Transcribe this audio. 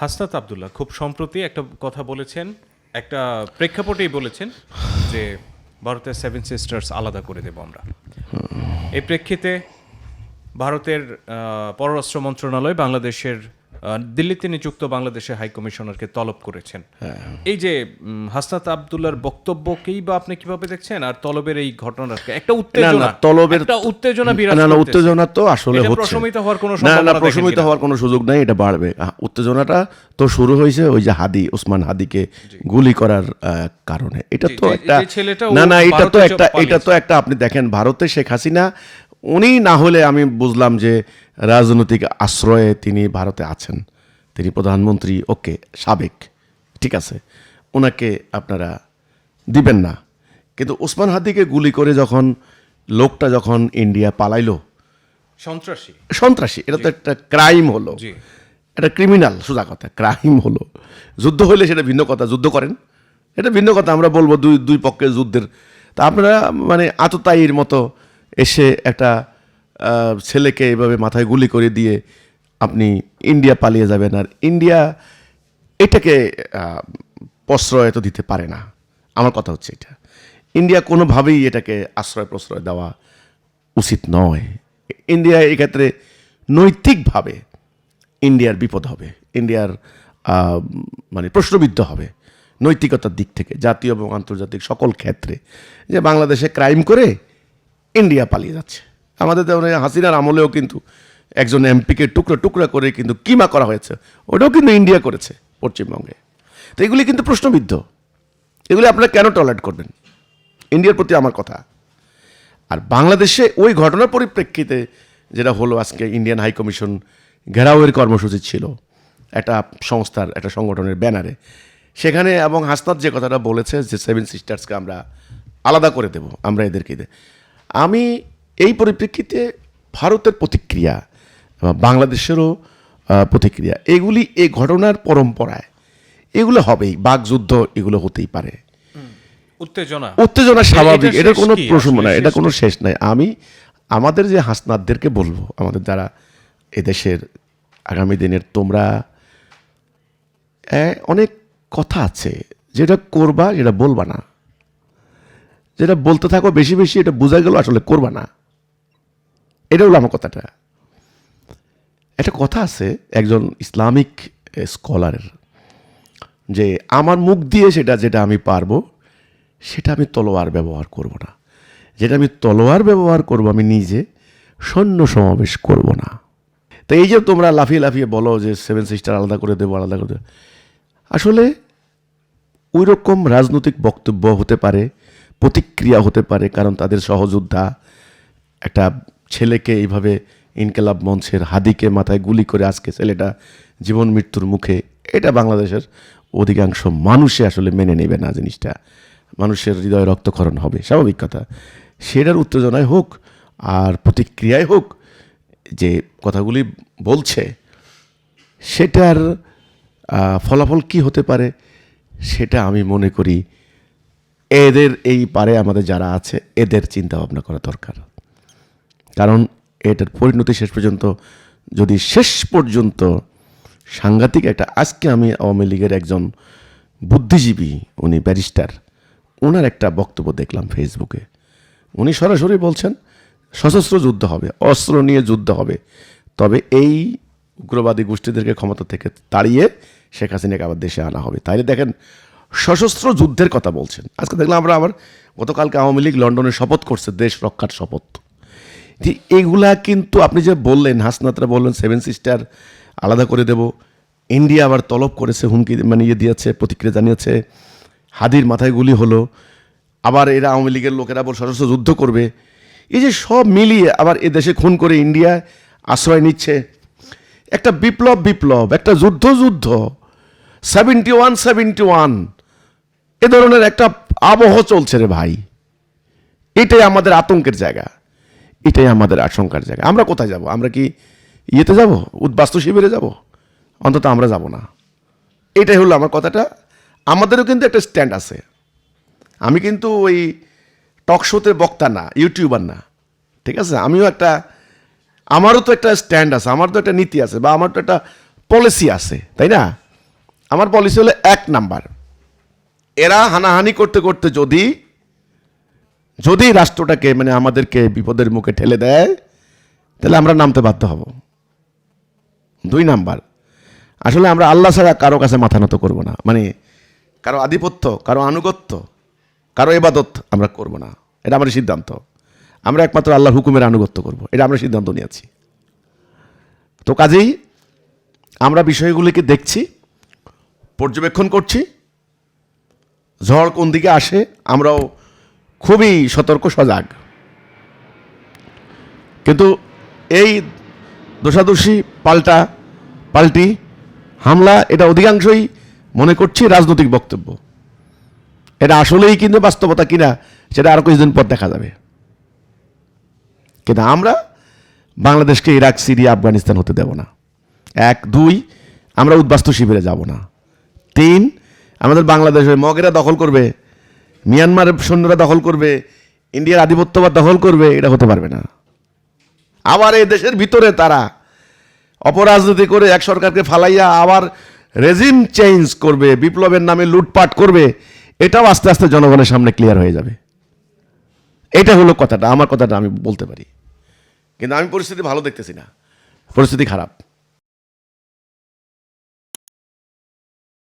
হাসনাত আবদুল্লাহ, খুব সম্প্রতি একটা কথা বলেছেন, একটা প্রেক্ষাপটেই বলেছেন যে ভারতের সেভেন সিস্টার্স আলাদা করে দেব আমরা। এই প্রেক্ষিতে ভারতের পররাষ্ট্র মন্ত্রণালয় বাংলাদেশের দিল্লিতে নিযুক্ত বাংলাদেশের হাই কমিশনারকে তলব করেছেন। এই যে হাসনাত আবদুল্লাহর বক্তব্যকেই বা আপনি কীভাবে দেখছেন? আর তলবের এই ঘটনাকে একটা উত্তেজনা। তলবের- একটা উত্তেজনা বিরাজ না না উত্তেজনা তো আসলে হচ্ছে। প্রশমিত হওয়ার কোনো না না প্রশমিত হওয়ার কোনো সুযোগ নাই এটা বাড়বে। উত্তেজনাটা তো শুরু হয়েছে ওই যে হাদি ওসমান হাদিকে গুলি করার কারণে। এটা তো একটা না না এটা তো একটা এটা তো একটা আপনি দেখেন ভারতে শেখ হাসিনা উনি না হলে আমি বুঝলাম যে রাজনৈতিক আশ্রয়ে তিনি ভারতে আছেন। তিনি প্রধানমন্ত্রী ওকে সাবেক ঠিক আছে। ওনাকে আপনারা দিবেন না। কিন্তু ওসমান হাদিকে গুলি করে যখন লোকটা যখন ইন্ডিয়া পালাইলো সন্ত্রাসী। সন্ত্রাসী এটা তো একটা ক্রাইম হলো। এটা ক্রিমিনাল সোজা কথা ক্রাইম হলো। যুদ্ধ হইলে সেটা ভিন্ন কথা যুদ্ধ করেন। এটা ভিন্ন কথা আমরা বলব দুই দুই পক্ষের যুদ্ধের। তা আপনারা মানে আততায়ীর মতো এসে একটা ছেলেকে এভাবে মাথায় গুলি করে দিয়ে আপনি ইন্ডিয়া পালিয়ে যাবেন। আর ইন্ডিয়া এটাকে প্রশ্রয় তো দিতে পারে না। আমার কথা হচ্ছে এটা। ইন্ডিয়া কোনোভাবেই এটাকে আশ্রয় প্রশ্রয় দেওয়া উচিত নয়। ইন্ডিয়া এক্ষেত্রে নৈতিকভাবে ইন্ডিয়ার বিপদ হবে। ইন্ডিয়ার মানে প্রশ্নবিদ্ধ হবে নৈতিকতার দিক থেকে। জাতীয় এবং আন্তর্জাতিক সকল ক্ষেত্রে। যে বাংলাদেশে ক্রাইম করে ইন্ডিয়া পালিয়ে যাচ্ছে। আমাদের এই হাসিনার আমলেও কিন্তু একজন এমপিকে টুকরো টুকরা করে কিন্তু কিমা করা হয়েছে। ওটাও কিন্তু ইন্ডিয়া করেছে পশ্চিমবঙ্গে। তো এগুলি কিন্তু প্রশ্নবিদ্ধ। এগুলি আপনারা কেন টলারেট করবেন? ইন্ডিয়ার প্রতি আমার কথা। আর বাংলাদেশে ওই ঘটনার পরিপ্রেক্ষিতে যেটা হলো আজকে ইন্ডিয়ান হাই কমিশন ঘেরাওয়ের কর্মসূচি ছিল, একটা সংস্থার, একটা সংগঠনের ব্যানারে। সেখানে এবং হাসনাত যে কথাটা বলেছে যে সেভেন সিস্টার্সকে আমরা আলাদা করে দেব, আমরা এদেরকে আমি এই পরিপ্রেক্ষিতে ভারতের প্রতিক্রিয়া এবং বাংলাদেশেরও প্রতিক্রিয়া এগুলি এই ঘটনার পরম্পরায় এগুলো হবেই বাকযুদ্ধ এগুলো হতেই পারে। উত্তেজনা। উত্তেজনা স্বাভাবিক এটা কোনো কি? প্রশ্ন না এটা কোনো শেষ নাই। আমি আমাদের যে হাসনাতদেরকে বলব আমাদের যারা এদেশের আগামী দিনের তোমরা অনেক কথা আছে যেটা করবা যেটা বলবা না। যেটা বলতে থাকো বেশি বেশি, এটা বোঝা গেল আসলে করবা না। এটা হলো আমার কথাটা। একটা কথা আছে একজন ইসলামিক স্কলারের যে আমার মুখ দিয়ে সেটা, যেটা আমি পারব, সেটা আমি তলোয়ার ব্যবহার করব না। যেটা আমি তলোয়ার ব্যবহার করব আমি নিজে, সৈন্য সমাবেশ করব না। তো এই যে তোমরা লাফিয়ে লাফিয়ে বলো যে সেভেন সিস্টার আলাদা করে দেবো, আলাদা করে দেবো। আসলে ওই রকম রাজনৈতিক বক্তব্য হতে পারে প্রতিক্রিয়া হতে পারে কারণ তাদের সহযোদ্ধা একটা ছেলেকে এইভাবে ইনকেলাব মঞ্চের হাদিকে মাথায় গুলি করে আজকে ছেলেটা জীবন মৃত্যুর মুখে, এটা বাংলাদেশের অধিকাংশ মানুষে আসলে মেনে নেবে না জিনিসটা। মানুষের হৃদয় রক্তক্ষরণ হবে, স্বাভাবিক কথা। সেটার উত্তেজনায় হোক আর প্রতিক্রিয়ায় হোক, যে কথাগুলি বলছে, সেটার ফলাফল কি হতে পারে, সেটা আমি মনে করি এদের এই পারে আমাদের যারা আছে, এদের চিন্তা ভাবনা করা দরকার। কারণ এটার পরিণতি শেষ পর্যন্ত, যদি শেষ পর্যন্ত সাংঘাতিক একটা, আজকে আমি আওয়ামী লীগের একজন বুদ্ধিজীবী, উনি ব্যারিস্টার ওনার একটা বক্তব্য দেখলাম ফেসবুকে। উনি সরাসরি বলছেন, সশস্ত্র যুদ্ধ হবে, অস্ত্র নিয়ে যুদ্ধ হবে। তবে এই উগ্রবাদী গোষ্ঠীদেরকে ক্ষমতা থেকে তাড়িয়ে শেখ হাসিনাকে আবার দেশে আনা হবে। তাইলে দেখেন সশস্ত্র যুদ্ধের কথা বলছেন। আজকে দেখলাম আমরা আবার গতকালকে আওয়ামী লীগ লন্ডনে শপথ করছে, দেশ রক্ষার শপথ। যে এগুলা কিন্তু আপনি যে বললেন, হাসনাতরা বললেন সেভেন সিস্টার আলাদা করে দেব। ইন্ডিয়া আবার তলব করেছে, হুমকি মানে ইয়ে দিয়েছে, প্রতিক্রিয়া জানিয়েছে। হাদির মাথায় গুলি হলো। আবার এরা আওয়ামী লীগের লোকেরা আবার সশস্ত্র যুদ্ধ করবে। এই যে সব মিলিয়ে আবার এ দেশে খুন করে ইন্ডিয়া আশ্রয় নিচ্ছে। একটা বিপ্লব বিপ্লব, একটা যুদ্ধ যুদ্ধ। সেভেন্টি ওয়ান সেভেন্টি ওয়ান এ ধরনের একটা আবহ চলছে রে ভাই। এটাই আমাদের আতঙ্কের জায়গা। এটাই আমাদের আশঙ্কার জায়গা। আমরা কোথায় যাব? আমরা কি ইয়েতে যাব? উদ্বাস্তু শিবিরে যাব? অন্তত আমরা যাব না। এটাই হলো আমার কথাটা। আমাদেরও কিন্তু একটা স্ট্যান্ড আছে। আমি কিন্তু ওই টক শোতে বক্তা না ইউটিউবার না। ঠিক আছে? আমিও একটা, আমারও তো একটা স্ট্যান্ড আছে। আমার তো একটা নীতি আছে বা আমার তো একটা পলিসি আছে। তাই না? আমার পলিসি হলো এক নাম্বার। এরা হানাহানি করতে করতে যদি যদি রাষ্ট্রটাকে মানে আমাদেরকে বিপদের মুখে ঠেলে দেয়, তাহলে আমরা নামতে বাধ্য হব। দুই নাম্বার, আসলে আমরা আল্লাহ ছাড়া কারও কাছে মাথা নত করব না। মানে কারও আধিপত্য, কারও আনুগত্য, কারও এবাদত আমরা করব না। এটা আমাদের সিদ্ধান্ত। আমরা একমাত্র আল্লাহ হুকুমের আনুগত্য করব। এটা আমরা সিদ্ধান্ত নিয়েছি। তো কাজেই আমরা বিষয়গুলিকে দেখছি, পর্যবেক্ষণ করছি ঝড় কোন দিকে আসে, আমরাও খুবই সতর্ক সজাগ কিন্তু এই দোষাদোষী পাল্টা, পাল্টি, হামলা, এটা অধিকাংশই মনে করছি রাজনৈতিক বক্তব্য। এটা আসলেই কিন্তু বাস্তবতা কিনা, সেটা আরও কিছুদিন পর দেখা যাবে। কিন্তু আমরা বাংলাদেশকে ইরাক, সিরিয়া, আফগানিস্তান হতে দেব না। এক, দুই, আমরা উদ্বাস্তু শিবিরে যাব না। তিন আমাদের বাংলাদেশের মগেরা দখল করবে, মিয়ানমারের সৈন্যরা দখল করবে, ইন্ডিয়ার আধিপত্যবাদ দখল করবে, এটা হতে পারবে না। আবার এই দেশের ভিতরে তারা অপরাজনীতি করে এক সরকারকে ফালাইয়া আবার রেজিম চেঞ্জ করবে, বিপ্লবের নামে লুটপাট করবে, এটাও আস্তে আস্তে জনগণের সামনে ক্লিয়ার হয়ে যাবে। এটা হলো কথাটা, আমার কথাটা আমি বলতে পারি। কিন্তু আমি পরিস্থিতি ভালো দেখতেছি না, পরিস্থিতি খারাপ।